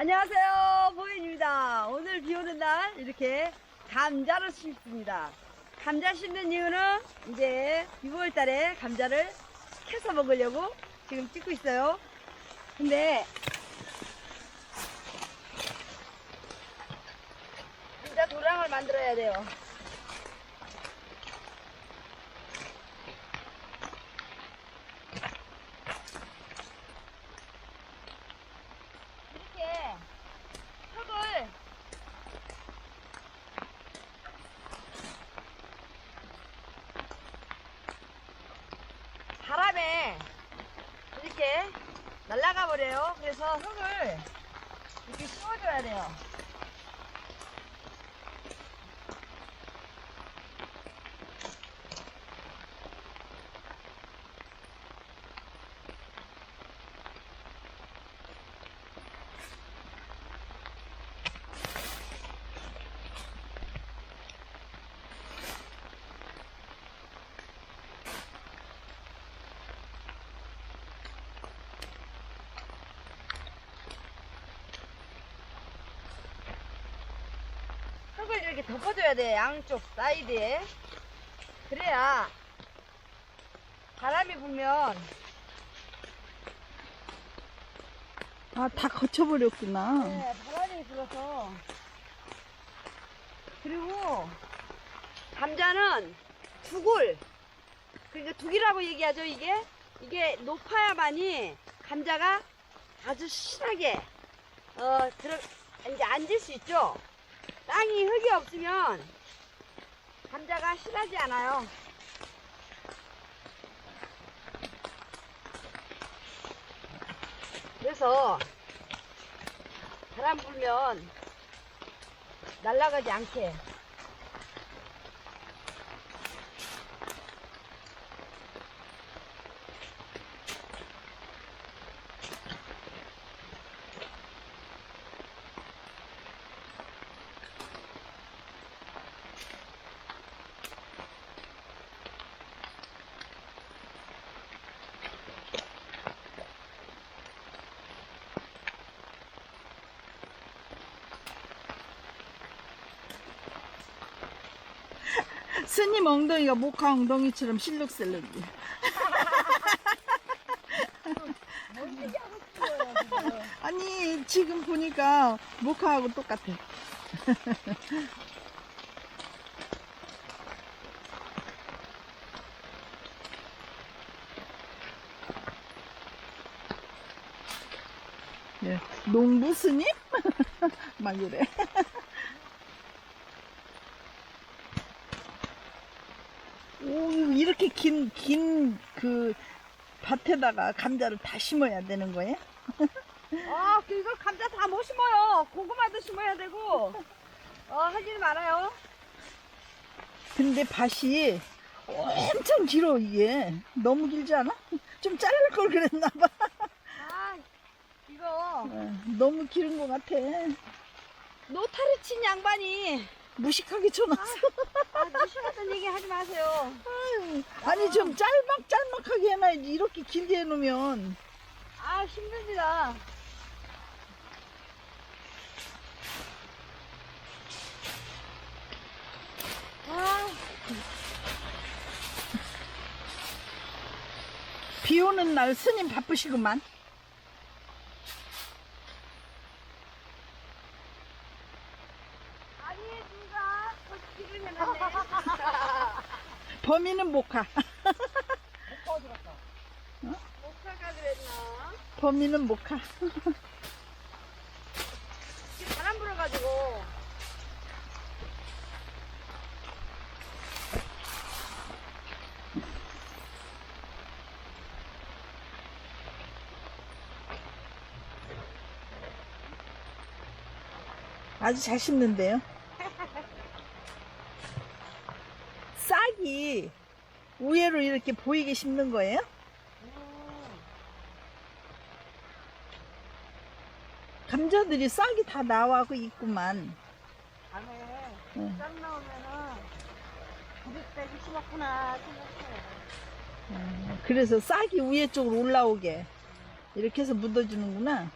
안녕하세요 보인입니다. 오늘 비 오는 날 이렇게 감자를 심습니다. 감자 심는 이유는 이제 6월 달에 감자를 캐서 먹으려고 지금 찍고 있어요. 근데 감자 도랑을 만들어야 돼요 이렇게 흙을 바람에 이렇게 날아가 버려요. 그래서 흙을 이렇게 씌워줘야 돼요. 흙을 이렇게 덮어줘야 돼. 양쪽 사이드에. 그래야 바람이 불면 아, 다 거쳐버렸구나. 네, 바람이 불어서 그리고 감자는 두골 그러니까 두기라고 얘기하죠 이게 이게 높아야만이 감자가 아주 실하게 어 들어 이제 앉을 수 있죠 땅이 흙이 없으면 감자가 실하지 않아요. 그래서 바람 불면 날아가지 않게 스님 엉덩이가 모카 엉덩이처럼 실룩셀룩이. 아니, 지금 보니까 모카하고 똑같아. 예, 농부 스님? 막 이래. 오, 이렇게 긴, 긴, 그, 밭에다가 감자를 다 심어야 되는 거예요? 아, 그 이거 감자 다 못 심어요. 고구마도 심어야 되고, 어, 할 일이 많아요. 근데 밭이 엄청 길어, 이게. 너무 길지 않아? 좀 자를 걸 그랬나 봐. 아, 이거 너무 길은 것 같아. 노타리 친 양반이 무식하게 쳐놨어. 아, 무시 같은 얘기 하지 마세요. 아유, 아니, 좀 짤막, 짤막하게 해놔야지. 이렇게 길게 해놓으면. 아, 힘듭니다. 아, 비 오는 날 스님 바쁘시구만. 아니, 누가 거시기를 해놨네. 범인은 모카. 못 가가 그랬나? 범인은 모카. 지금 바람 불어가지고. 아주 잘 심는데요. 싹이 우회로 이렇게 보이게 심는 거예요? 감자들이 싹이 다 나와고 있구만. 밤에 응. 싹 나오면은 때기 심었구나 생각해요. 그래서 싹이 위에 쪽으로 올라오게 이렇게 해서 묻어주는구나.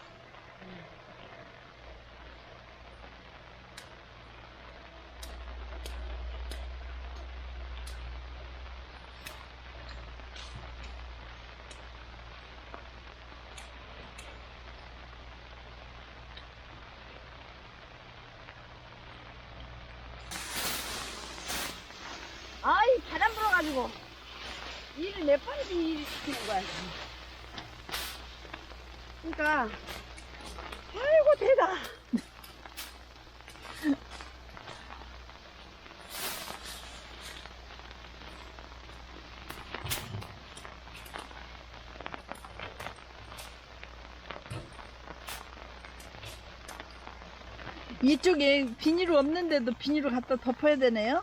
아이고. 일을 몇 번이지 일을 시키는 거야. 그러니까, 아이고, 대다. 이쪽에 비닐이 없는데도 비닐을 갖다 덮어야 되네요.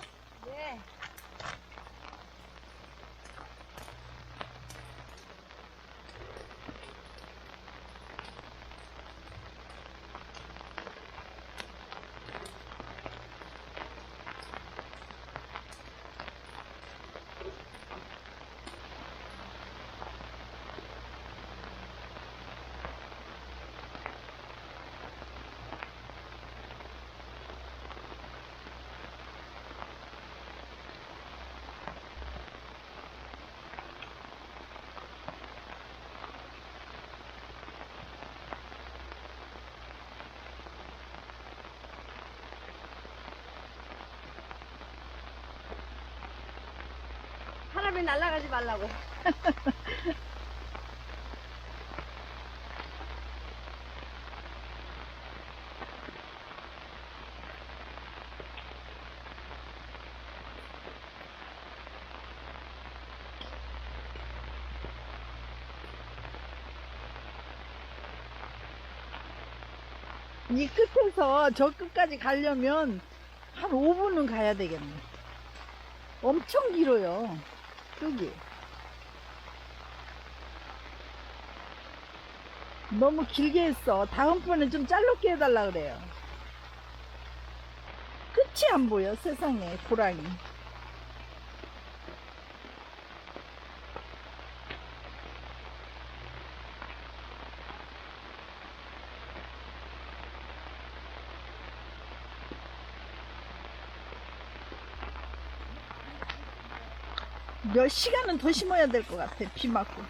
사람이 날아가지 말라고. 이 끝에서 저 끝까지 가려면 한 5분은 가야 되겠네. 엄청 길어요. 여기. 너무 길게 했어. 다음번에 좀 짧게 해달라 그래요. 끝이 안 보여, 세상에, 고랑이. 몇 시간은 더 심어야 될 것 같아, 비 맞고.